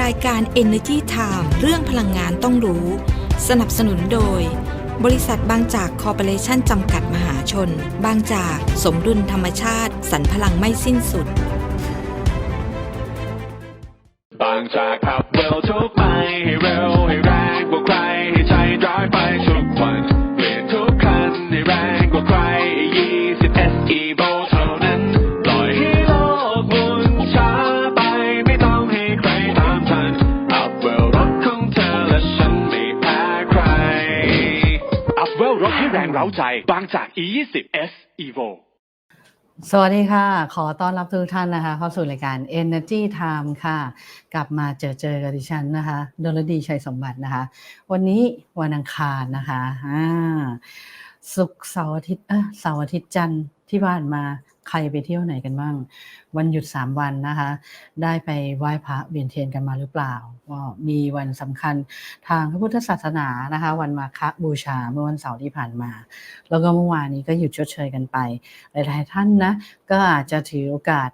รายการ Energy Time เรื่องพลังงานต้องรู้ สนับสนุนโดย บริษัทบางจากคอร์ปอเรชั่นจำกัดมหาชน บางจากสมดุลธรรมชาติสรรพลังไม่สิ้นสุด บางจากขับเร็วทุกไปให้เร็วให้แรงกว่าใครให้ใจร้ายไปทุกวันเปลี่ยนทุกคันให้แรงกว่าใคร20 SE v o เท่ ร้าใจบางจาก E20 S Evo สวัสดีค่ะ ขอต้อนรับทุกท่านนะคะ เข้าสู่รายการ Energy Time ค่ะ กลับมาเจอเจอกับดิฉันนะคะ ดลดีชัยสมบัตินะคะ วันนี้วันอังคารนะคะอ่าศุกร์เสาร์อาทิตย์เออเสาร์อาทิตย์จันทร์ ที่ผ่านมาใครไปเที่ยวไหนกันบ้าง วันหยุด 3 วันนะคะ ได้ไปไหว้พระเวียนเทียนกันมาหรือเปล่าก็มีวันสำคัญทางพระพุทธศาสนานะคะ วันมาฆบูชาเมื่อวันเสาร์ที่ผ่านมา แล้วก็เมื่อวานนี้ก็หยุดชดเชยกันไป หลายๆท่านนะ ก็อาจจะถือโอกาส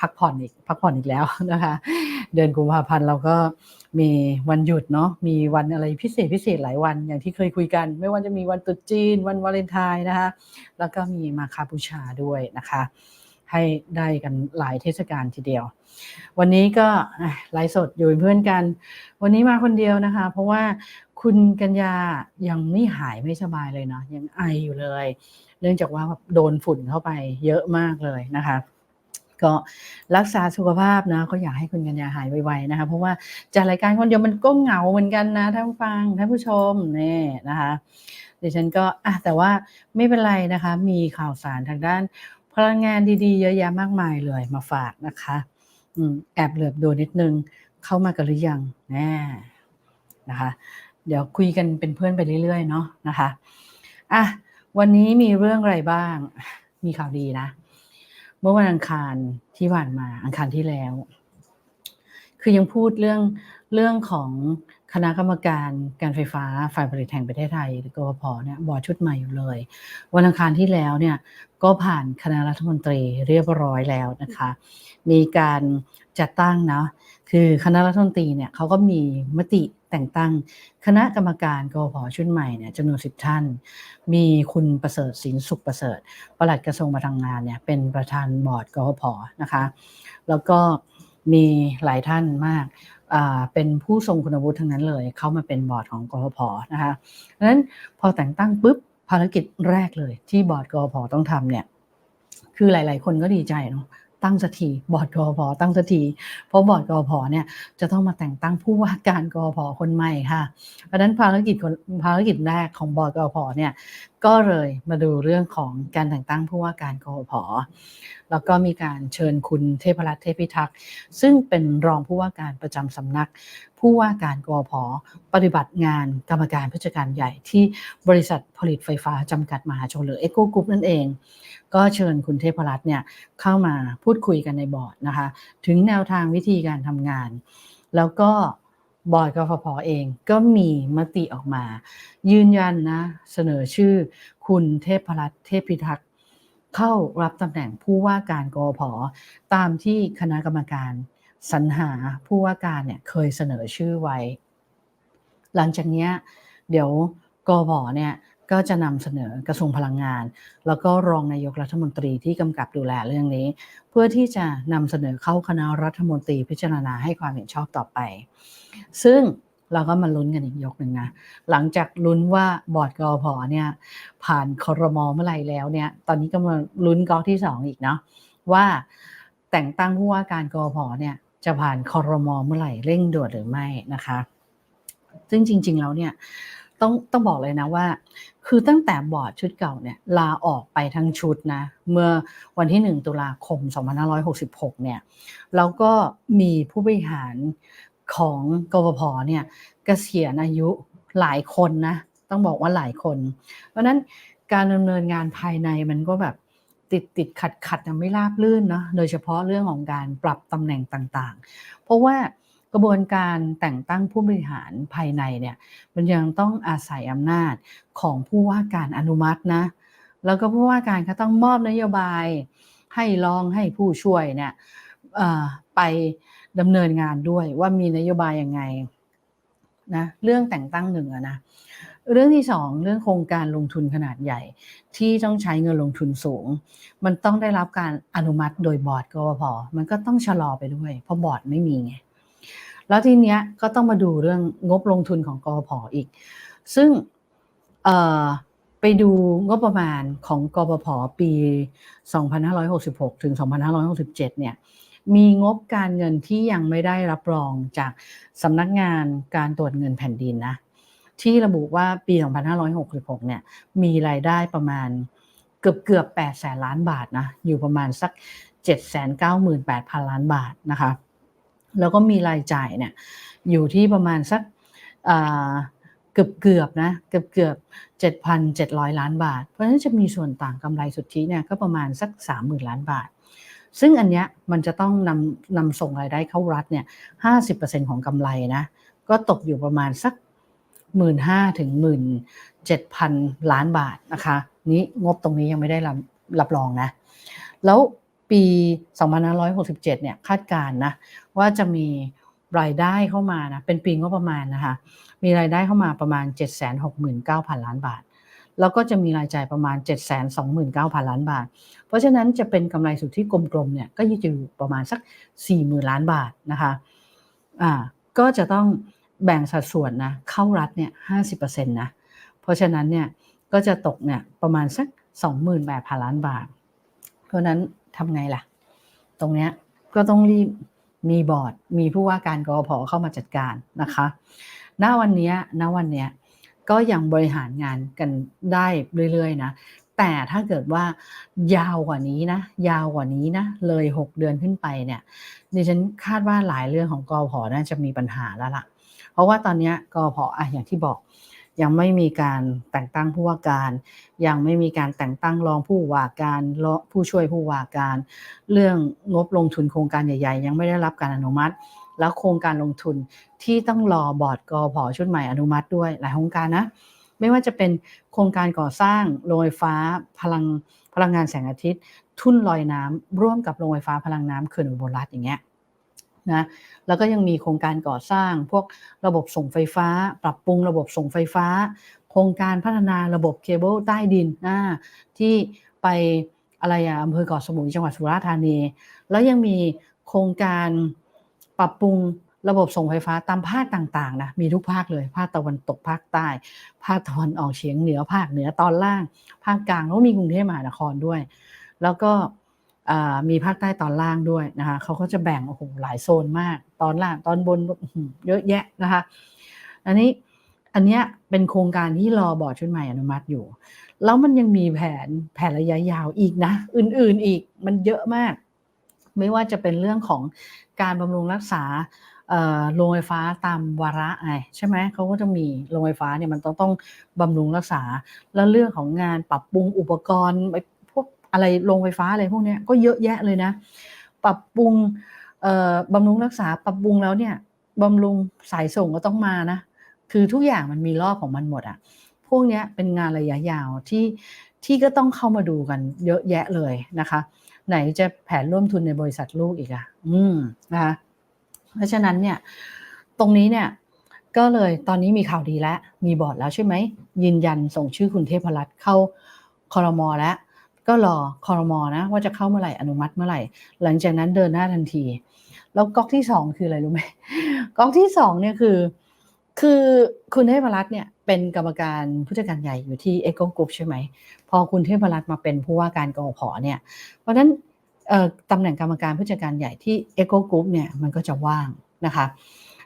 พักผ่อนอีกพักผ่อนอีกแล้วนะคะ เดือนกุมภาพันธ์เราก็ มีวันหยุดเนาะมีวันอะไรพิเศษพิเศษหลายวันอย่างที่เคยคุยกัน ไม่ว่าจะมีวันตรุษจีน วันวาเลนไทน์นะคะแล้วก็มีมาคาบูชาด้วยนะคะ ให้ได้กันหลายเทศกาลทีเดียว วันนี้ก็ไลฟ์สดอยู่เป็นเพื่อนกัน วันนี้มาคนเดียวนะคะ เพราะว่าคุณกัญญายังไม่หายไม่สบายเลยเนาะยังไออยู่เลย เนื่องจากว่าโดนฝุ่นเข้าไปเยอะมากเลยนะคะ ก็รักษาสุขภาพนะก็อยากให้คุณกัญญาหายไวๆนะคะ เพราะว่าจัดรายการคนเดียวมันก็เหงาเหมือนกันนะท่านผู้ฟังท่านผู้ชมนี่นะคะดิฉันก็อะแต่ว่าไม่เป็นไรนะคะ มีข่าวสารทางด้านพลังงานดีๆ เยอะแยะมากมายเลยมาฝากนะคะอืมแอบเหลือบดูนิดนึงเข้ามากันหรือยังแน่นะคะ เดี๋ยวคุยกันเป็นเพื่อนไปเรื่อยๆเนาะนะคะอะวันนี้มีเรื่องอะไรบ้าง มีข่าวดีนะ เมื่อวันอังคารที่ผ่านมาอังคารที่แล้ว คือยังพูดเรื่องเรื่องของคณะกรรมการการไฟฟ้าฝ่ายผลิตแห่งประเทศไทยหรือกพเนี่ยบอร์ดชุดใหม่อยู่เลย วันอังคารที่แล้วเนี่ยก็ผ่านคณะรัฐมนตรีเรียบร้อยแล้วนะคะ มีการจัดตั้งเนาะ คือคณะรัฐมนตรีเนี่ยเขาก็มีมติแต่งตั้งคณะกรรมการกพชุดใหม่เนี่ยจำนวนสิบท่าน มีคุณประเสริฐสินสุขประเสริฐปลัดกระทรวงพลังงานเนี่ยเป็นประธานบอร์ดกพนะคะ แล้วก็มีหลายท่านมากอ่าเป็นผู้ทรงคุณวุฒิทั้งนั้นเลย เข้ามาเป็นบอร์ดของกพนะคะดังนั้นพอแต่งตั้งปุ๊บภารกิจแรกเลย ที่บอร์ดกพต้องทำเนี่ยคือหลาย ๆ คนก็ดีใจเนาะ ตั้งสักทีบอร์ดกอพอตั้งสักทีเพราะบอร์ดกอพอเนี่ยจะต้องมาแต่งตั้งผู้ว่าการกอพอคนใหม่ค่ะเพราะฉะนั้นภารกิจภารกิจแรกของบอร์ดกอพอเนี่ย ก็เลยมาดูเรื่องของการแต่งตั้งผู้ว่าการกพแล้วก็มีการเชิญคุณเทพรัตน์เทพิทักษ์ซึ่งเป็นรองผู้ว่าการประจำสำนัก ผู้ว่าการกพปฏิบัติงานกรรมการผู้จัดการใหญ่ที่บริษัทผลิตไฟฟ้าจำกัดมหาชนหรือเอโกกรุ๊ปนั่นเอง ก็เชิญคุณเทพรัตน์เนี่ยเข้ามาพูดคุยกันในบอร์ดนะคะ ถึงแนวทางวิธีการทำงาน แล้วก็ บอร์ดกฟผเองก็มีมติออกมา ยืนยันนะ เสนอชื่อคุณเทพรัตน์เทพพิทักษ์เข้ารับตำแหน่งผู้ว่าการกฟผตามที่คณะกรรมการสรรหาผู้ว่าการเนี่ยเคยเสนอชื่อไว้ หลังจากนี้เดี๋ยวกฟผเนี่ย ก็จะนำเสนอกระทรวงพลังงาน แล้วก็รองนายกรัฐมนตรีที่กำกับดูแลเรื่องนี้ เพื่อที่จะนำเสนอเข้าคณะรัฐมนตรีพิจารณาให้ความเห็นชอบต่อไป ซึ่งเราก็มาลุ้นกันอีกยกหนึ่งนะ หลังจากลุ้นว่าบอร์ดกอพเนี่ยผ่านคอรมอเมื่อไหร่แล้วเนี่ย ตอนนี้ก็มาลุ้นกอที่สองอีกเนาะว่าแต่งตั้งผู้ว่าการกอพเนี่ยจะผ่านคอรมอเมื่อไหร่เร่งด่วนหรือไม่นะคะ ซึ่งจริง ๆ แล้วเนี่ย ต้องต้องบอกเลยนะว่า คือตั้งแต่บอร์ดชุดเก่าเนี่ยลาออกไปทั้งชุดนะ เมื่อวันที่ 1 ตุลาคม 2566 เนี่ยแล้วก็มีผู้บริหารของกพพเนี่ยเกษียณอายุหลายคนนะ ต้องบอกว่าหลายคน เพราะนั้นการดำเนินงานภายในมันก็แบบติดติดขัดขัดไม่ราบลื่นเนาะโดยเฉพาะเรื่องของการปรับตำแหน่งต่างๆ เพราะว่า กระบวนการแต่งตั้งผู้บริหารภายในเนี่ยมันยังต้องอาศัยอำนาจของผู้ว่าการอนุมัตินะแล้วก็ผู้ว่าการก็ต้องมอบนโยบายให้รองให้ผู้ช่วยเนี่ยไปดำเนินงานด้วยว่ามีนโยบายยังไงนะเรื่องแต่งตั้งหนึ่งอะนะเรื่องที่สองเรื่องโครงการลงทุนขนาดใหญ่ ที่ต้องใช้เงินลงทุนสูง มันต้องได้รับการอนุมัติโดยบอร์ดกพมันก็ต้องชะลอไปด้วย เพราะบอร์ดไม่มีไง แล้วทีเนี้ยก็ต้องมาดูเรื่องงบลงทุนของกวพออีก ซึ่งไปดูงบประมาณของกปพปี 2566 ถึง 2567 เนี่ย มีงบการเงินที่ยังไม่ได้รับรองจากสำนักงานการตรวจเงินแผ่นดินนะ ที่ระบุว่าปี 2566 เนี่ย มีรายได้ประมาณเกือบเกือบ8แสนล้านบาทนะ อยู่ประมาณสัก 798,000 ล้านบาทนะคะ แล้วก็มีรายจ่ายเนี่ยอยู่ที่ประมาณสักเกือบเกือบนะเกือบเกือบ7,700 ล้านบาท เพราะฉะนั้นจะมีส่วนต่างกำไรสุทธิเนี่ยก็ประมาณสัก 30,000 ล้านบาท ซึ่งอันเนี้ยมันจะต้องนำนำส่งรายได้เข้ารัฐเนี่ย50%ของกำไรนะก็ตกอยู่ประมาณสัก 1 5ื่นถึง17,000ล้านบาทนะคะนี้งบตรงนี้ยังไม่ได้รับรับรองนะ แล้ว ปี 2567 เนี่ยคาดการณ์นะว่าจะมีรายได้เข้ามานะเป็นปีงบประมาณนะคะมีรายได้เข้ามาประมาณ 769,000 ล้านบาท แล้วก็จะมีรายจ่ายประมาณ 729,000 ล้านบาท เพราะฉะนั้นจะเป็นกำไรสุทธิกลมๆเนี่ยก็จะอยู่ประมาณสัก 40,000 ล้านบาทนะคะอ่าก็จะต้องแบ่งสัดส่วนนะเข้ารัฐเนี่ย50%นะเพราะฉะนั้นเนี่ยก็จะตกเนี่ยประมาณสัก 28,000 ล้านบาท เพราะนั้น ทำไงล่ะ ตรงเนี้ยก็ต้องรีบมีบอร์ด มีผู้ว่าการกอพเข้ามาจัดการนะคะณวันเนี้ยณวันเนี้ยก็ยังบริหารงานกันได้เรื่อยๆนะ แต่ถ้าเกิดว่ายาวกว่านี้นะ ยาวกว่านี้นะ เลย 6 เดือนขึ้นไปเนี่ยดิฉันคาดว่าหลายเรื่องของกอพน่าจะมีปัญหาแล้วล่ะ เพราะว่าตอนเนี้ยกอพอะอย่างที่บอก ยังไม่มีการแต่งตั้งผู้ว่าการ ยังไม่มีการแต่งตั้งรองผู้ว่าการผู้ช่วยผู้ว่าการ เรื่องงบลงทุนโครงการใหญ่ ๆ ยังไม่ได้รับการอนุมัติ แล้วโครงการลงทุนที่ต้องรอบอร์ดกอพชุดใหม่อนุมัติด้วยหลายโครงการนะไม่ว่าจะเป็นโครงการก่อสร้างโรงไฟฟ้าพลังพลังงานแสงอาทิตย์ ทุ่นลอยน้ำร่วมกับโรงไฟฟ้าพลังน้ำเขื่อนอุบลรัฐอย่างเงี้ย นะแล้วก็ยังมีโครงการก่อสร้าง พวกระบบส่งไฟฟ้า ปรับปรุงระบบส่งไฟฟ้า โครงการพัฒนาระบบเคเบิลใต้ดินนะที่ไปอะไรอะอำเภอเกาะสมุยจังหวัดสุราษฎร์ธานี แล้วยังมีโครงการปรับปรุงระบบส่งไฟฟ้าตามภาคต่างๆนะมีทุกภาคเลยภาคตะวันตกภาคใต้ ภาคตะวันออกเฉียงเหนือภาคเหนือตอนล่าง ภาคกลางแล้วมีกรุงเทพมหานครด้วย แล้วก็ มีภาคใต้ตอนล่างด้วยนะคะเขาก็จะแบ่งโอ้โหหลายโซนมาก ตอนล่างตอนบนเยอะแยะนะคะอันนี้อันเนี้ยเป็นโครงการที่รอบอร์ดชุดใหม่อนุมัติอยู่ แล้วมันยังมีแผนแผนระยะยาวอีกนะ อื่นๆอีกมันเยอะมาก ไม่ว่าจะเป็นเรื่องของการบำรุงรักษาโรงไฟฟ้าตามวาระไงใช่ไหมเขาก็จะมีโรงไฟฟ้าเนี่ยมันต้องต้องบำรุงรักษา แล้วเรื่องของงานปรับปรุงอุปกรณ์ อะไรโรงไฟฟ้าอะไรพวกนี้ก็เยอะแยะเลยนะ ปรับปรุงบำรุงรักษาปรับปรุงแล้วเนี่ยบำรุงสายส่งก็ต้องมานะ คือทุกอย่างมันมีรอบของมันหมดอะพวกนี้เป็นงานระยะยาวที่ที่ก็ต้องเข้ามาดูกันเยอะแยะเลยนะคะ ไหนจะแผนร่วมทุนในบริษัทลูกอีกอะอืมนะคะเพราะฉะนั้นเนี่ยตรงนี้เนี่ยก็เลยตอนนี้มีข่าวดีแล้ว มีบอร์ดแล้วใช่ไหมยืนยันส่งชื่อคุณเทพรัตน์เข้าคอรมอแล้ว ก็รอคอรมอนะ ว่าจะเข้าเมื่อไหร่อนุมัติเมื่อไหร่ หลังจากนั้นเดินหน้าทันที แล้วก๊อกที่สองคืออะไรรู้ไหมก๊อกที่สองเนี่ยคือ คือคุณเทพรัตน์เนี่ยเป็นกรรมการผู้จัดการใหญ่อยู่ที่เอ o ก Group ใช่ไหม พอคุณเทพรัตน์มาเป็นผู้ว่าการกอพเนี่ย เพราะฉะนั้นตำแหน่งกรรมการผู้จัดการใหญ่ที่เอ o ก Group เนี่ยมันก็จะว่างนะคะ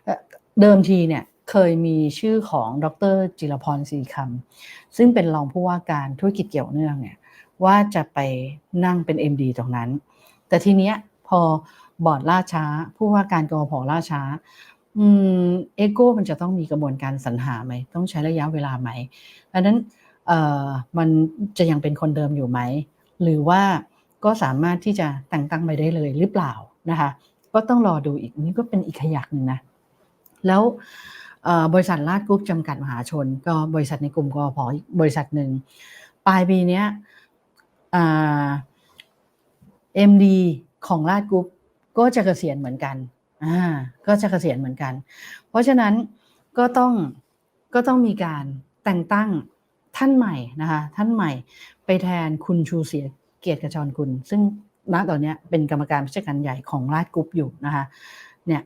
เอ่อเดิมทีเนี่ยเคยมีชื่อของดรจิรพรศรีคำซึ่งเป็นรองผู้ว่าการธุรกิจเกี่ยวเนื่องเนี่ย ว่าจะไปนั่งเป็น MD ตรงนั้น แต่ทีเนี้ยพอบอร์ดล่าช้า ผู้ว่าการกอพล่าช้าอืมเอโก้มันจะต้องมีกระบวนการสรรหาไหม ต้องใช้ระยะเวลาไหมดังนั้นเอ่อมันจะยังเป็นคนเดิมอยู่ไหม หรือว่าก็สามารถที่จะแต่งตั้งไปได้เลยหรือเปล่านะคะ ก็ต้องรอดูอีกนี่ก็เป็นอีกขยักหนึ่งนะ แล้วบริษัทลาดกรุ๊ปจำกัดมหาชน ก็บริษัทในกลุ่มกอพบริษัทหนึ่งปลายปีเนี้ ยอ่า MD ของลาดกรุ๊ปก็จะเกษียณเหมือนกันอ่าก็จะเกษียณเหมือนกัน เพราะฉะนั้นก็ต้องก็ต้องมีการแต่งตั้งท่านใหม่นะคะท่านใหม่ไปแทนคุณชูเสียเกียรติกระชรกุลซึ่งณตอนเนี้ยเป็นกรรมการผู้จัดการใหญ่ของราชกรุ๊ปอยู่นะคะเนี่ย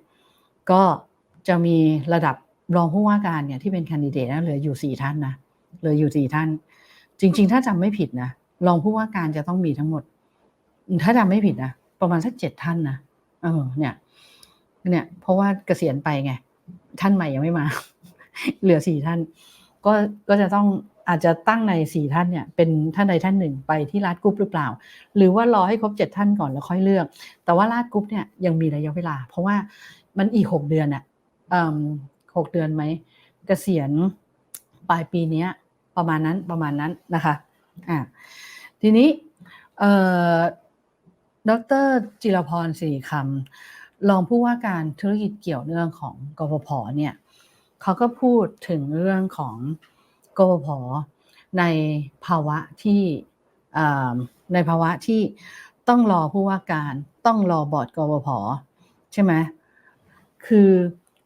ก็จะมีระดับรองผู้ว่าการเนี่ยที่เป็นแคนดิเดตนะเหลืออยู่สี่ท่านนะเหลืออยู่สี่ท่าน จริง ๆ ถ้าจำไม่ผิดนะ รองผู้ว่าการจะต้องมีทั้งหมด ถ้าจำไม่ผิดนะประมาณสักเจ็ดท่านนะเออเนี่ย เนี่ย เพราะว่าเกษียณไปไง ท่านใหม่ยังไม่มา เหลือสี่ท่าน ก็ก็จะต้องอาจจะตั้งในสี่ท่านเนี่ย เป็นท่านใดท่านหนึ่งไปที่รัฐกรุ๊ปหรือเปล่า หรือว่ารอให้ครบเจ็ดท่านก่อนแล้วค่อยเลือก แต่ว่าราชกรุ๊ปเนี่ยยังมีระยะเวลา เพราะว่ามันอีกหกเดือนอะหกเดือนไหมเกษียณปลายปีเนี้ยประมาณนั้นประมาณนั้นนะคะ อ่าทีนี้เอ่อดรจิรพรศรีคำรองผู้ว่าการธุรกิจเกี่ยวเนื่องของกฟผเนี่ยเขาก็พูดถึงเรื่องของกฟผในภาวะที่ในภาวะที่ต้องรอผู้ว่าการต้องรอบอร์ดกฟผใช่ไหมคือ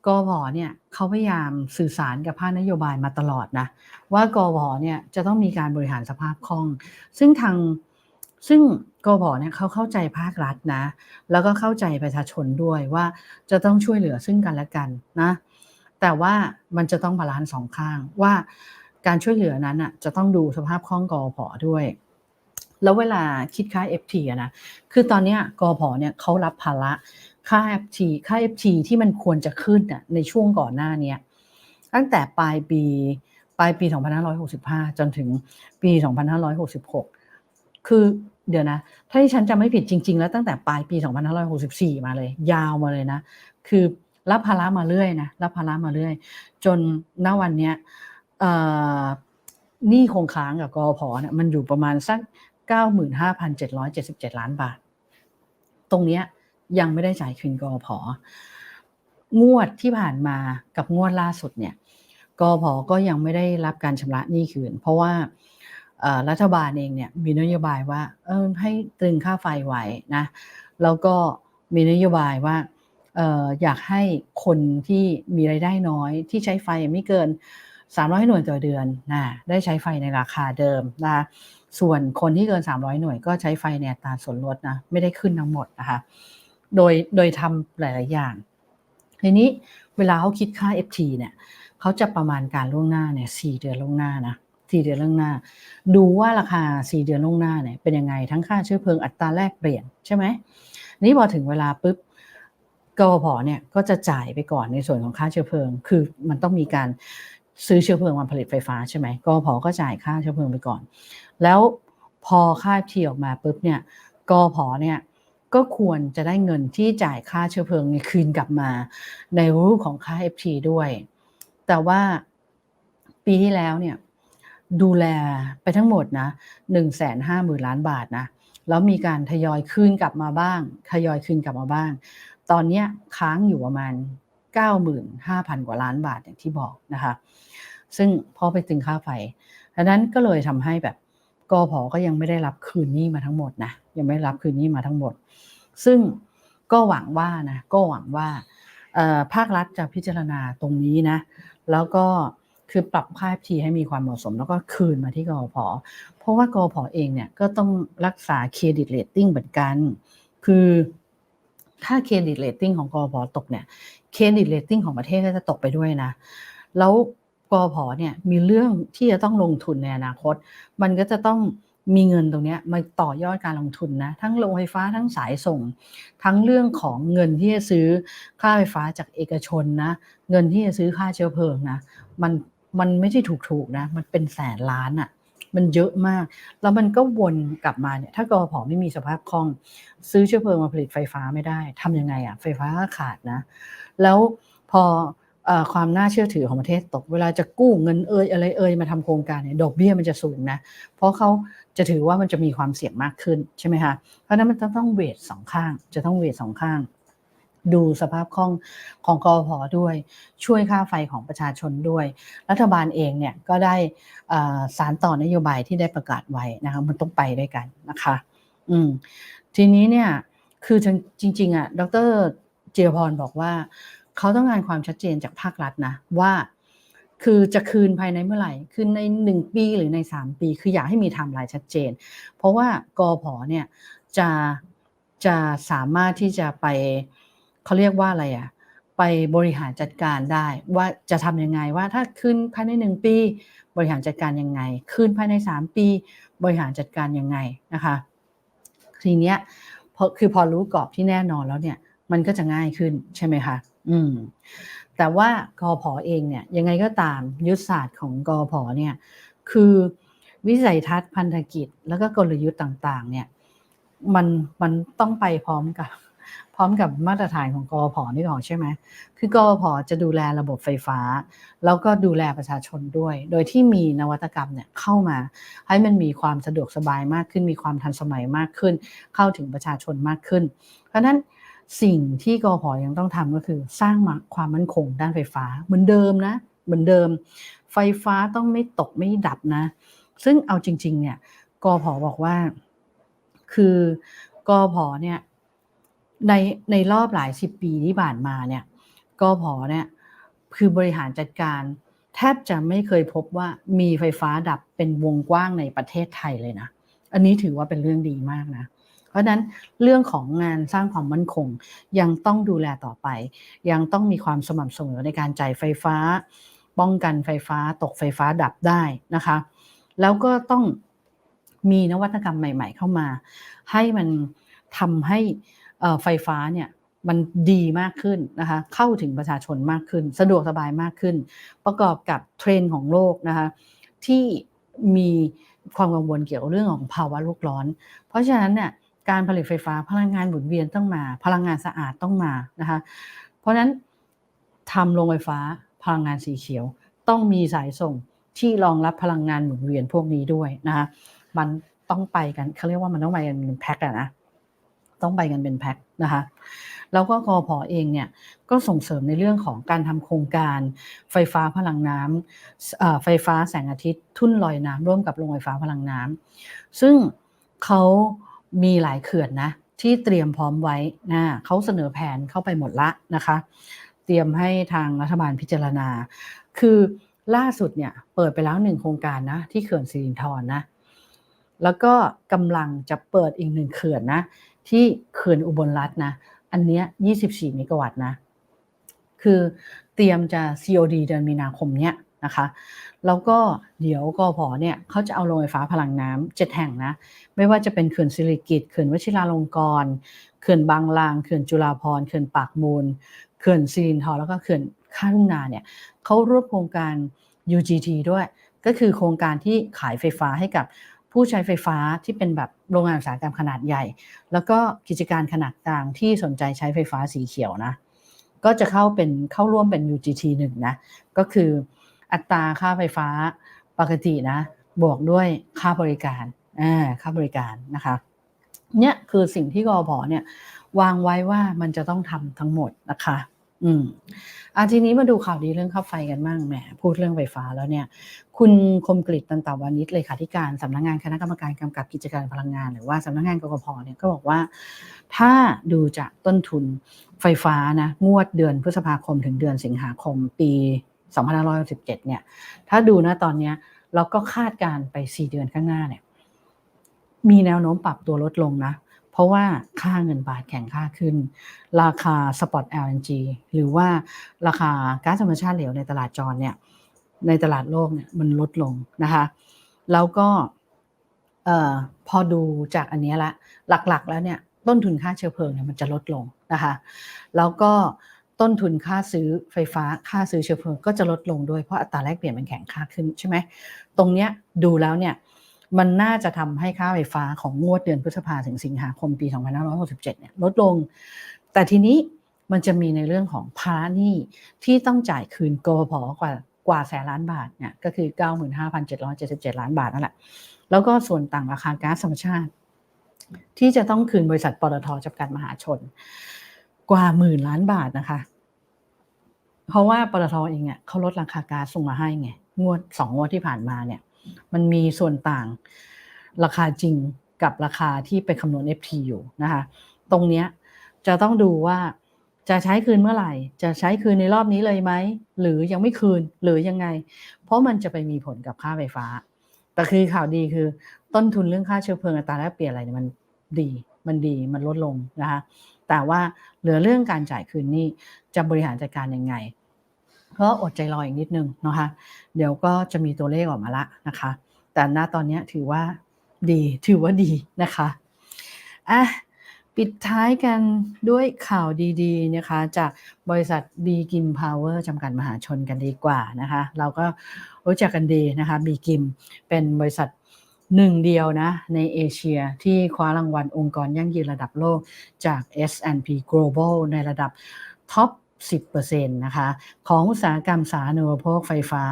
กฟผเนี่ยเขาพยายามสื่อสารกับภาคนโยบายมาตลอดนะว่ากพเนี่ยจะต้องมีการบริหารสภาพคล่อง ซึ่งทางซึ่งกพเนี่ยเขาเข้าใจภาครัฐนะ แล้วก็เข้าใจประชาชนด้วยว่าจะต้องช่วยเหลือซึ่งกันและกันนะ แต่ว่ามันจะต้องบาลานซ์สองข้างว่าการช่วยเหลือนั้นอะจะต้องดูสภาพคล่องกอพด้วย แล้วเวลาคิดค่า FT อะนะคือตอนนี้ยกพเนี่ยเขารับภาระค่า FT ค่า FT ที่มันควรจะขึ้นน่ะในช่วงก่อนหน้านี้ตั้งแต่ปลายปีปลายปี 2565 จนถึงปี 2566 คือเดี๋ยวนะ ถ้าที่ฉันจำไม่ผิดจริง ๆ แล้วตั้งแต่ปลายปี 2564 มาเลย ยาวมาเลยนะ คือรับภาระมาเรื่อยนะ รับภาระมาเรื่อย จนณวันเนี้ยหนี้คงค้างกับกอพเนี่ยมันอยู่ประมาณสัก 95,777 ล้านบาท ตรงเนี้ย ยังไม่ได้จ่ายคืนกอพงวดที่ผ่านมากับงวดล่าสุดเนี่ยกอพก็ยังไม่ได้รับการชำระหนี้คืน เพราะว่ารัฐบาลเองเนี่ยมีนโยบายว่าเออให้ตรึงค่าไฟไว้นะแล้วก็มีนโยบายว่าอออยากให้คนที่มีไรายได้น้อยที่ใช้ไฟไม่เกิน 300 หน่วยต่อเดือนนะได้ใช้ไฟในราคาเดิมนะส่วนคนที่เกิน 300 หน่วยก็ใช้ไฟในอัตราส่วนลดนะไม่ได้ขึ้นทั้งหมดนะคะ โดยโดยทำหลาย ๆ อย่างทีนี้เวลาเขาคิดค่า FT เนี่ยเขาจะประมาณการล่วงหน้าเนี่ยสเดือนล่วงหน้านะสี่เดือนล่วงหน้า ดูว่าราคาสี่เดือนล่วงหน้าเนี่ยเป็นยังไงทั้งค่าเชื้อเพลิงอัตราแลกเปลี่ยนใช่ไหมนี่พอถึงเวลาปุ๊บกพเนี่ยก็จะจ่ายไปก่อนในส่วนของค่าเชื้อเพลิง คือมันต้องมีการซื้อเชื้อเพลิงมาผลิตไฟฟ้าใช่ไหมกพก็จ่ายค่าเชื้อเพลิงไปก่อน แล้วพอค่าทีออกมาปุ๊บเนี่ยกพเนี่ย ก็ควรจะได้เงินที่จ่ายค่าเชื้อเพลิงคืนกลับมาในรูปของค่า FT ด้วย แต่ว่าปีที่แล้วเนี่ยดูแลไปทั้งหมดนะ1นึ่งแสนห้าหมื่นล้านบาทนะแล้วมีการทยอยคืนกลับมาบ้างทยอยคืนกลับมาบ้าง ตอนนี้ค้างอยู่ประมาณ 95,000 กว่าล้านบาทอย่างที่บอกนะคะ ซึ่งพอไปตึงค่าไฟดังนั้นก็เลยทำให้แบบ กอพอก็ยังไม่ได้รับคืนนี้มาทั้งหมดนะยังไม่รับคืนนี้มาทั้งหมด ซึ่งก็หวังว่านะก็หวังว่าภาครัฐจะพิจารณาตรงนี้นะ แล้วก็คือปรับค่า FT ให้มีความเหมาะสม แล้วก็คืนมาที่กอพเพราะว่ากอพเองเนี่ยก็ต้องรักษาเครดิตเรตติ้งเหมือนกัน คือถ้าเครดิตเรตติ้งของกอพตกเนี่ยเครดิตเรตติ้งของประเทศก็จะตกไปด้วยนะ แล้ว กอพเนี่ยมีเรื่องที่จะต้องลงทุนในอนาคต มันก็จะต้องมีเงินตรงนี้มาต่อยอดการลงทุนนะทั้งโรงไฟฟ้าทั้งสายส่ง ทั้งเรื่องของเงินที่จะซื้อค่าไฟฟ้าจากเอกชนนะเงินที่จะซื้อค่าเชื้อเพลิงนะมันมันไม่ใช่ถูกๆนะมันเป็นแสนล้านอะ่ะมันเยอะมาก แล้วมันก็วนกลับมาเนี่ยถ้ากรพไม่มีสภาพคล่อง ซื้อเชื้อเพลิงมาผลิตไฟฟ้าไม่ได้ทํำยังไงอะ่ะไฟฟ้าขาดนะ แล้วพอ ความน่าเชื่อถือของประเทศตก เวลาจะกู้เงินเอ่ยอะไรเอ่ยมาทำโครงการเนี่ยดอกเบี้ยมันจะสูงนะ เพราะเขาจะถือว่ามันจะมีความเสี่ยงมากขึ้นใช่ไหมคะเพราะนั้นมันต้องเวทสองข้าง จะต้องเวทสองข้าง ดูสภาพคล่องของกอพอด้วย ช่วยค่าไฟของประชาชนด้วย รัฐบาลเองเนี่ยก็ได้สารต่อนโยบายที่ได้ประกาศไว้นะคะมันต้องไปด้วยกันนะคะ อืมทีนี้เนี่ยคือจริงๆอะดรเจียพรบอกว่า เขาต้องการความชัดเจนจากภาครัฐนะว่าคือจะคืนภายในเมื่อไหร่คืนในหนึ่งปีหรือในสามปี คืออยากให้มีไทม์ไลน์ชัดเจน เพราะว่ากอพอเนี่ยจะจะสามารถที่จะไปเขาเรียกว่าอะไรอะไปบริหารจัดการได้ว่าจะทำยังไงว่าถ้าคืนภายในหนึ่งปี บริหารจัดการยังไงคืนภายในสามปี บริหารจัดการยังไงนะคะทีเนี้ยคือพอรู้กรอบที่แน่นอนแล้วเนี่ยมันก็จะง่ายขึ้นใช่ไหมคะ อืมแต่ว่ากอพอเองเนี่ยยังไงก็ตามยุทธศาสตร์ของกอพอเนี่ยคือวิสัยทัศน์พันธกิจ แล้วก็กลยุทธ์ต่างๆ เนี่ยมันมันต้องไปพร้อมกับ พร้อมกับมาตรฐานของกอพอนี่หรอใช่ไหมคือกอพอจะดูแลระบบไฟฟ้า แล้วก็ดูแลประชาชนด้วย โดยที่มีนวัตกรรมเนี่ยเข้ามา ให้มันมีความสะดวกสบายมากขึ้น มีความทันสมัยมากขึ้น เข้าถึงประชาชนมากขึ้น เพราะฉะนั้น สิ่งที่กอพอยังต้องทำก็คือสร้างความมั่นคงด้านไฟฟ้าเหมือนเดิมนะ เหมือนเดิม ไฟฟ้าต้องไม่ตกไม่ดับนะ ซึ่งเอาจริง ๆ เนี่ยกอพอบอกว่า คือกอพอเนี่ยในในรอบหลายสิบปีที่ผ่านมาเนี่ยกอพอเนี่ยคือบริหารจัดการแทบจะไม่เคยพบว่ามีไฟฟ้าดับเป็นวงกว้างในประเทศไทยเลยนะ อันนี้ถือว่าเป็นเรื่องดีมากนะ เพราะนั้นเรื่องของงานสร้างความมั่นคง ยังต้องดูแลต่อไป ยังต้องมีความสม่ำเสมอในการจ่ายไฟฟ้า ป้องกันไฟฟ้า ตกไฟฟ้าดับได้นะคะ แล้วก็ต้องมีนวัตกรรมใหม่ ๆ เข้ามา ให้มันทำให้ไฟฟ้าเนี่ยมันดีมากขึ้นนะคะ เข้าถึงประชาชนมากขึ้น สะดวกสบายมากขึ้น ประกอบกับเทรนด์ของโลกนะคะ ที่มีความกังวลเกี่ยวกับเรื่องของภาวะโลกร้อน เพราะฉะนั้นเนี่ย การผลิตไฟฟ้าพลังงานหมุนเวียนต้องมา พลังงานสะอาดต้องมานะคะ เพราะฉะนั้นทำโรงไฟฟ้าพลังงานสีเขียว ต้องมีสายส่งที่รองรับพลังงานหมุนเวียนพวกนี้ด้วยนะคะมันต้องไปกันเขาเรียกว่ามันต้องไปกันเป็นแพ็คอะนะต้องไปกันเป็นแพ็คนะคะแล้วก็กอพอเองเนี่ยก็ส่งเสริมในเรื่องของการทำโครงการไฟฟ้าพลังน้ำไฟฟ้าแสงอาทิตย์ ทุ่นลอยน้ำร่วมกับโรงไฟฟ้าพลังน้ำซึ่งเขา มีหลายเขื่อนนะ ที่เตรียมพร้อมไว้นะเขาเสนอแผนเข้าไปหมดละนะคะ เตรียมให้ทางรัฐบาลพิจารณา คือล่าสุดเนี่ยเปิดไปแล้วหนึ่งโครงการนะ ที่เขื่อนสิรินธรนะ แล้วก็กำลังจะเปิดอีกหนึ่งเขื่อนนะ ที่เขื่อนอุบลรัตน์นะ อันเนี้ย24 เมกะวัตต์นะ คือเตรียมจะ COD เดือนมีนาคมเนี้ย นะคะ แล้วก็เดี๋ยวกพอเนี่ยเขาจะเอาโรงไฟฟ้าพลังน้ำเจ็ดแห่งนะ ไม่ว่าจะเป็นเขื่อนสิริกิตเขื่อนวชิราลงกรณ์เขื่อนบางลางเขื่อนจุฬาภรเขื่อนปากมูลเขื่อนสิรินธรแล้วก็เขื่อนข้าทุ่งนาเนี่ยเขาร่วมโครงการ UGT ด้วย ก็คือโครงการที่ขายไฟฟ้าให้กับผู้ใช้ไฟฟ้าที่เป็นแบบโรงงานอุตสาหกรรมขนาดใหญ่ แล้วก็กิจการขนาดกลางที่สนใจใช้ไฟฟ้าสีเขียวนะ ก็จะเข้าเป็นเข้าร่วมเป็น UGT 1นะ ก็คือ อัตราค่าไฟฟ้าปกตินะ บวกด้วยค่าบริการอ่าค่าบริการนะคะเนี่ยคือสิ่งที่กอพอเนี่ยวางไว้ว่ามันจะต้องทำทั้งหมดนะคะ อืมอาทีนี้มาดูข่าวดีเรื่องค่าไฟกันบ้างแหมพูดเรื่องไฟฟ้าแล้วเนี่ย คุณคมกริตตันตาวานิชเลขาธิการสำนักงานคณะกรรมการกำกับกิจการพลังงาน หรือว่าสำนักงานกกพเนี่ยก็บอกว่า ถ้าดูจากต้นทุนไฟฟ้านะงวดเดือนพฤษภาคมถึงเดือนสิงหาคมปี 2567เนี่ย ถ้าดูนะตอนนี้เราก็คาดการ์ไป 4 เดือนข้างหน้าเนี่ย มีแนวโน้มปรับตัวลดลงนะ เพราะว่าค่าเงินบาทแข็งค่าขึ้น ราคาสปอต LNG หรือว่าราคาก๊าซธรรมชาติเหลวในตลาดจรเนี่ย ในตลาดโลกเนี่ยมันลดลงนะคะ แล้วก็พอดูจากอันนี้ละ หลักๆแล้วเนี่ยต้นทุนค่าเชื้อเพลิงเนี่ยมันจะลดลงนะคะ แล้วก็ ต้นทุนค่าซื้อไฟฟ้าค่าซื้อเชื้อเพลิงก็จะลดลงด้วยเพราะอัตราแลกเปลี่ยนมันแข็งค่าขึ้นใช่ไหมตรงเนี้ยดูแล้วเนี่ยมันน่าจะทำให้ค่าไฟฟ้าของงวดเดือนพฤษภาถึงสิงหาคมปี 2567เนี่ยลดลง แต่ทีนี้มันจะมีในเรื่องของภาระหนี้ที่ต้องจ่ายคืนกพกว่ากว่าแสนล้านบาทเนี่ยก็คือ 95,777 ล้านบาทนั่นแหละ แล้วก็ส่วนต่างราคาก๊าซธรรมชาติ ที่จะต้องคืนบริษัทปตทจำกัดมหาชน กว่าหมื่นล้านบาทนะคะ เพราะว่าปตทเองเนี่ยเขาลดราคาก๊าซลงมาให้ไงงวดสองงวดที่ผ่านมาเนี่ย มันมีส่วนต่างราคาจริงกับราคาที่ไปคำนวณ FT อยู่นะคะตรงเนี้ยจะต้องดูว่าจะใช้คืนเมื่อไหร่ จะใช้คืนในรอบนี้เลยไหม หรือยังไม่คืนหรือยังไง เพราะมันจะไปมีผลกับค่าไฟฟ้า แต่คือข่าวดีคือ ต้นทุนเรื่องค่าเชื้อเพลิงอัตราแลกเปลี่ยนอะไรเนี่ยมันดีมันดีมันลดลงนะคะแต่ว่าเหลือเรื่องการจ่ายคืนนี่จะบริหารจัดการยังไง ก็อดใจรออีกนิดนึงนะคะเดี๋ยวก็จะมีตัวเลขออกมาละนะคะ แต่ณตอนนี้ถือว่าดีถือว่าดีนะคะอะปิดท้ายกันด้วยข่าวดีๆนะคะ จากบริษัท b ีกิมพาวเวอร์จำกัดมหาชนกันดีกว่านะคะ เราก็รู้จักกันดีนะคะ b ีกิมเป็นบริษัทหนึ่งเดียวนะในเอเชียที่คว้ารางวัลองค์กรยั่งยืนระดับโลกจาก S&P Global ในระดับท็อป 10%นะคะของอุตสาหกรรมสาธารณูปโภคไฟฟ้า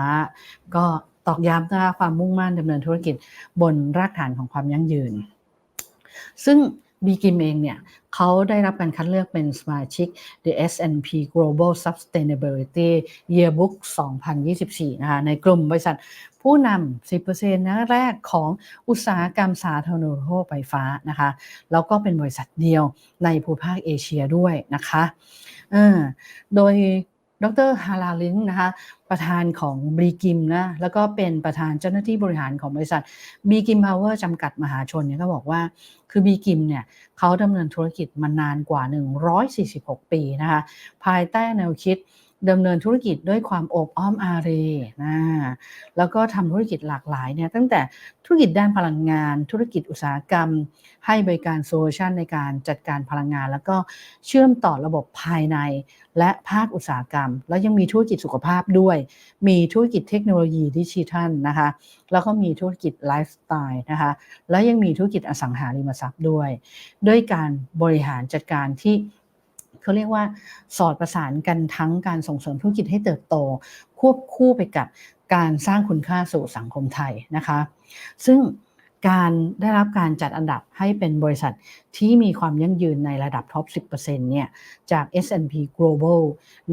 ก็ตอกย้ำนะคะความมุ่งมั่นดำเนินธุรกิจบนรากฐานของความยั่งยืน ซึ่ง บีกิมเองเนี่ยเขาได้รับการคัดเลือกเป็นสมาชิก The S&P Global Sustainability Yearbook 2024 นะคะในกลุ่มบริษัทผู้นำ 10%นะแรกของอุตสาหกรรมสาธารณูปโภคไฟฟ้านะคะ แล้วก็เป็นบริษัทเดียวในภูมิภาคเอเชียด้วยนะคะเออโดยดรฮาราลินนะคะ ประธานของบีกิมนะแล้วก็เป็นประธานเจ้าหน้าที่บริหารของบริษัทบีกิมพาวเวอร์จำกัดมหาชนเนี่ยก็บอกว่าคือบีกิมเนี่ยเขาดำเนินธุรกิจมานานกว่า 146 ปีนะคะภายใต้แนวคิด ดำเนินธุรกิจด้วยความโอบอ้อมอารีนะแล้วก็ทำธุรกิจหลากหลายเนี่ยตั้งแต่ธุรกิจด้านพลังงาน ธุรกิจอุตสาหกรรม ให้บริการโซลูชันในการจัดการพลังงาน แล้วก็เชื่อมต่อระบบภายใน และภาคอุตสาหกรรม แล้วยังมีธุรกิจสุขภาพด้วย มีธุรกิจเทคโนโลยีดิจิทัลนะคะแล้วก็มีธุรกิจไลฟ์สไตล์นะคะแล้วยังมีธุรกิจอสังหาริมทรัพย์ด้วย ด้วยการบริหารจัดการที่ เขาเรียกว่าสอดประสานกันทั้งการส่งเสริมธุรกิจให้เติบโต ควบคู่ไปกับการสร้างคุณค่าสู่สังคมไทยนะคะ ซึ่งการได้รับการจัดอันดับให้เป็นบริษัทที่มีความยั่งยืนในระดับท็อป 10%เนี่ย จาก S&P Global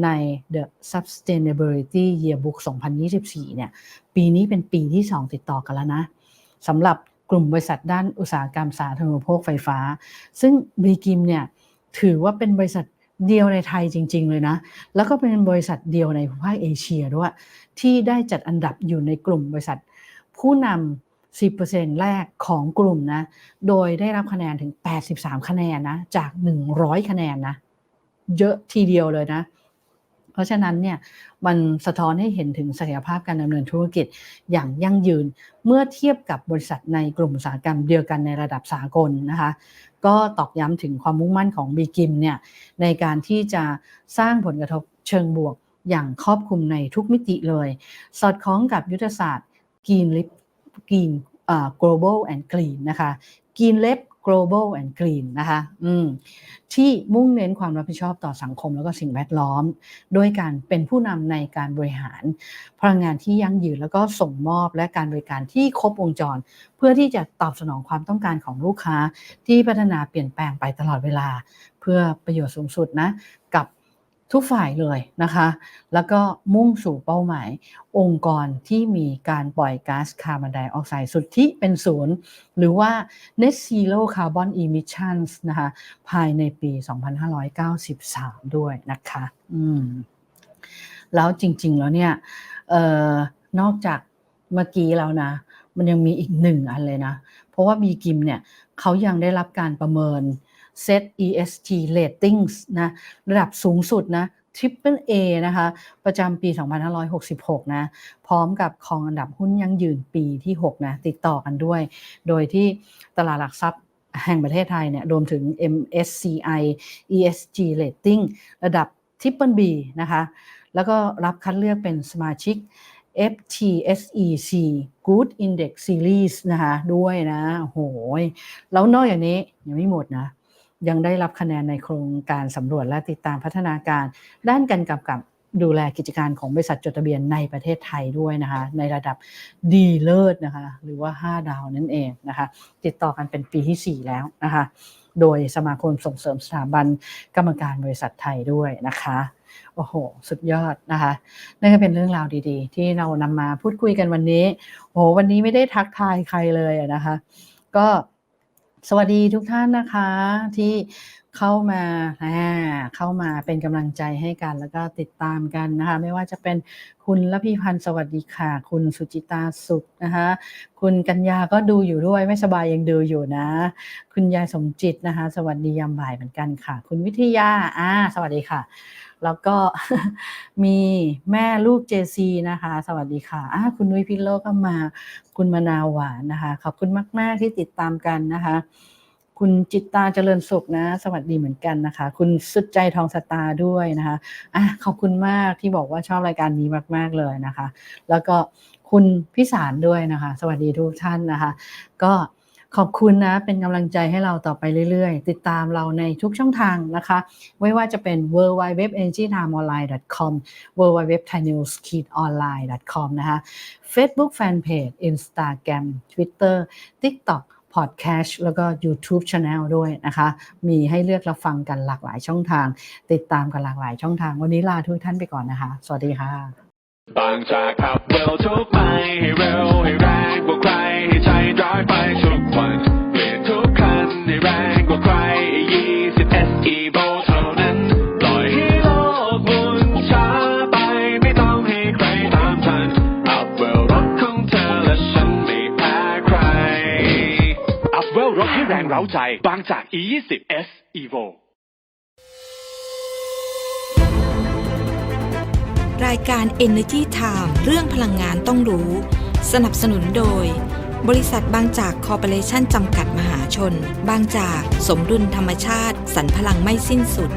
ใน The Sustainability Yearbook 2024 เนี่ย ปีนี้เป็นปีที่ 2 ติดต่อกันแล้วนะสำหรับกลุ่มบริษัทด้านอุตสาหกรรมสาธารณูปโภคไฟฟ้า ซึ่งบีกิมเนี่ย ถือว่าเป็นบริษัท เดียวในไทยจริง ๆ เลยนะ แล้วก็เป็นบริษัทเดียวในภูมิภาคเอเชียด้วยที่ได้จัดอันดับอยู่ในกลุ่มบริษัท ผู้นำ10%แรกของกลุ่มนะ โดยได้รับคะแนนถึง 83 คะแนนนะ จาก 100 คะแนนนะ เยอะทีเดียวเลยนะ เพราะฉะนั้นเนี่ยมันสะท้อนให้เห็นถึงศักยภาพการดำเนินธุรกิจอย่างยั่งยืน เมื่อเทียบกับบริษัทในกลุ่มอุตสาหกรรมเดียวกันในระดับสากลนะคะ ก็ตอกย้ำถึงความมุ่งมั่นของบีกิมเนี่ยในการที่จะสร้างผลกระทบเชิงบวกอย่างครอบคลุมในทุกมิติเลย สอดคล้องกับยุทธศาสตร์ Green Lip Green อ่า Global and Green นะคะ Green Lab Global and Green นะคะอืมที่มุ่งเน้นความรับผิดชอบต่อสังคมแล้วก็สิ่งแวดล้อมด้วยการเป็นผู้นำในการบริหารพลังงานที่ยั่งยืนแล้วก็ส่งมอบและการบริการที่ครบวงจร เพื่อที่จะตอบสนองความต้องการของลูกค้าที่พัฒนาเปลี่ยนแปลงไปตลอดเวลา เพื่อประโยชน์สูงสุดนะกับ ทุกฝ่ายเลยนะคะ แล้วก็มุ่งสู่เป้าหมาย องค์กรที่มีการปล่อยก๊าซคาร์บอนไดออกไซด์สุทธิเป็นศูนย์ หรือว่า net zero carbon emissions นะคะภายในปี 2593 ด้วยนะคะอืมแล้วจริง ๆ แล้วเนี่ยเอ่อนอกจากเมื่อกี้แล้วนะ มันยังมีอีกหนึ่งอันเลยนะ เพราะว่าบีกิมเนี่ยเขายังได้รับการประเมิน Set ESG Ratings นะระดับสูงสุดนะ Triple A นะคะ ประจำปี 2566 นะ พร้อมกับครองอันดับหุ้นยั่งยืนปีที่ 6 นะ ติดต่อกันด้วย โดยที่ตลาดหลักทรัพย์แห่งประเทศไทยเนี่ยรวมถึง MSCI ESG Rating ระดับ Triple B นะคะ แล้วก็รับคัดเลือกเป็นสมาชิก FTSEC Good Index Series นะคะ ด้วยนะโอ้โหแล้วนอกจากนี้ยังไม่หมดนะ ยังได้รับคะแนนในโครงการสำรวจและติดตามพัฒนาการ ด้านการกำกับดูแลกิจการของบริษัทจดทะเบียนในประเทศไทยด้วยนะคะ ในระดับดีเลิศนะคะ หรือว่า 5 ดาวนั่นเองนะคะ ติดต่อกันเป็นปีที่ 4 แล้วนะคะ โดยสมาคมส่งเสริมสถาบันกรรมการบริษัทไทยด้วยนะคะโอ้โห สุดยอดนะคะนั่นก็เป็นเรื่องราวดีๆ ที่เรานำมาพูดคุยกันวันนี้โอ้โหวันนี้ไม่ได้ทักทายใครเลยนะคะ ก็ สวัสดีทุกท่านนะคะที่เข้ามาอ่าเข้ามาเป็นกำลังใจให้กันแล้วก็ติดตามกันนะคะ ไม่ว่าจะเป็นคุณละพีพันธ์สวัสดีค่ะ คุณสุจิตาสุขนะคะ คุณกัญญาก็ดูอยู่ด้วยไม่สบายยังดูอยู่นะ คุณยายสมจิตนะคะ สวัสดียามบ่ายเหมือนกันค่ะ คุณวิทยาอ่าสวัสดีค่ะ แล้วก็มีแม่ลูกเจซีนะคะ สวัสดีค่ะอ่าคุณนุ้ยพิโลก็มาคุณมนาหวานนะคะ ขอบคุณมาก ๆ ที่ติดตามกันนะคะ คุณจิตตาเจริญสุขนะ สวัสดีเหมือนกันนะคะ คุณสุดใจทองสตาด้วยนะคะอะขอบคุณมากที่บอกว่าชอบรายการนี้มาก ๆเลยนะคะ แล้วก็คุณพิสารด้วยนะคะ สวัสดีทุกท่านนะคะ ก็ ขอบคุณนะ เป็นกำลังใจให้เราต่อไปเรื่อยๆ ติดตามเราในทุกช่องทางนะคะ ไม่ว่าจะเป็น w w w e n g t i m e o n l i n e c o m w w w t h a i n e w s o n l i n e c o m นะคะ Facebook Fanpage Instagram Twitter TikTok Podcast แล้วก็ YouTube Channel ด้วยนะคะ มีให้เลือกรับฟังกันหลากหลายช่องทาง ติดตามกันหลากหลายช่องทาง วันนี้ลาทุกท่านไปก่อนนะคะ สวัสดีค่ะ บางจากขับเร็วทุกไปให้เร็วให้แรงกว่าใครให้ใจร้ายไปทุกวันเปลี่ยนทุกคันให้แรงกว่าใคร20 SE v o เท่านั้นปล่อยให้โลกหมุนช้าไปไม่ต้องให้ใครตามทันอัพเวลรถของเธอและฉันไม่แพ้ใครอัพเวลรถให้แรงเร้าใจ บางจาก E20 S Evo รายการ Energy Time เรื่องพลังงานต้องรู้ สนับสนุนโดย บริษัทบางจากคอร์ปอเรชั่นจำกัดมหาชน บางจากสมดุลธรรมชาติสรรพลังไม่สิ้นสุด